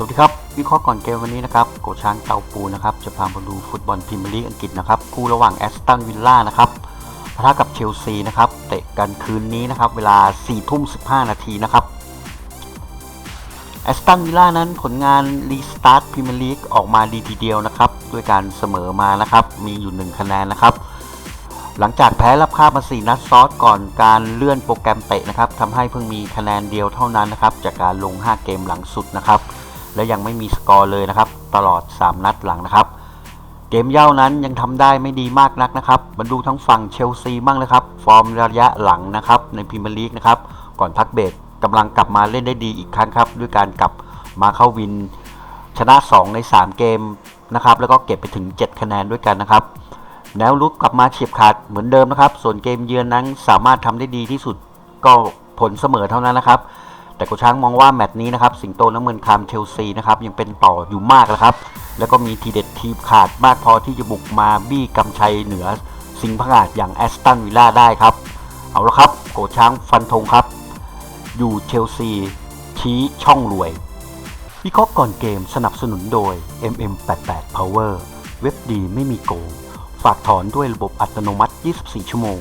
สวัสดีครับ วิเคราะห์ก่อนเกมวันนี้นะครับโกช้างเตาปูนะครับ จะพามาดูฟุตบอลพรีเมียร์ลีกอังกฤษนะครับคู่ระหว่างแอสตันวิลล่านะครับปะทะกับเชลซีนะครับเตะกันคืนนี้นะครับ เวลา4ทุ่ม15 นาทีนะครับแอสตันวิลล่านั้นผลงานรีสตาร์ทพรีเมียร์ลีกออกมาดีทีเดียวนะครับ ด้วยการเสมอมานะครับ มีอยู่ 1 คะแนนนะครับ หลังจากแพ้รับคาบมา 4 นัดซ้อนก่อนการเลื่อนโปรแกรมเตะนะครับทำให้เพิ่งมีคะแนนเดียวเท่านั้นนะครับ จากการลง 5 เกมหลังสุดนะครับ และยังไม่มีสกอร์เลยนะครับ ตลอด 3 นัดหลังนะครับ เกมเย่านั้นยังทำได้ไม่ดีมากนักนะครับมาดูทั้งฝั่งเชลซีบ้างเลยครับ ฟอร์มระยะหลังนะครับในพรีเมียร์ลีกนะครับก่อนพักเบรกกำลังกลับมาเล่นได้ดีอีกครั้งครับ ด้วยการกลับมาเข้าวินชนะ 2 ใน 3 เกมนะครับแล้วก็เก็บไปถึง 7 คะแนนด้วยกันนะครับแนวลุกกลับมาเฉียบขาดเหมือนเดิมนะครับ ส่วนเกมเยือนนั้นสามารถทำได้ดีที่สุดก็ผลเสมอเท่านั้นนะครับ แต่กช้างมองว่าแมตช์นี้นะครับสิงโตน้ำเงินคามเชลซีนะครับยังเป็นต่ออยู่มากนะครับ แล้วก็มีทีเด็ดทีมขาดมากพอที่จะบุกมาบี้กำชัยเหนือสิงห์พงาดอย่างแอสตันวิลล่าได้ครับ เอาละครับโกช้างฟันธงครับ อยู่เชลซีชี้ช่องรวยวิเคราะห์ก่อนเกมสนับสนุนโดย MM88 Power เว็บดีไม่มีโกง ฝากถอนด้วยระบบอัตโนมัติ 24 ชั่วโมง